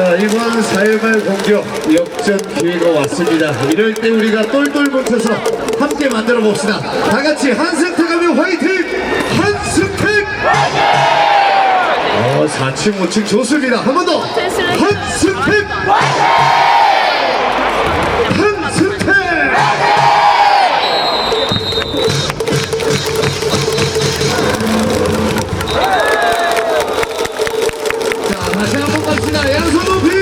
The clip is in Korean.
제발 공격 역전 기회가 왔습니다. 이럴 때 우리가 똘똘 뭉쳐서 함께 만들어 봅시다. 다 같이 한승택 하면 화이팅! 한승택! 어, 4층, 5층 좋습니다. 한 번 더! 한승택! patrocinadeiros, não ouvir!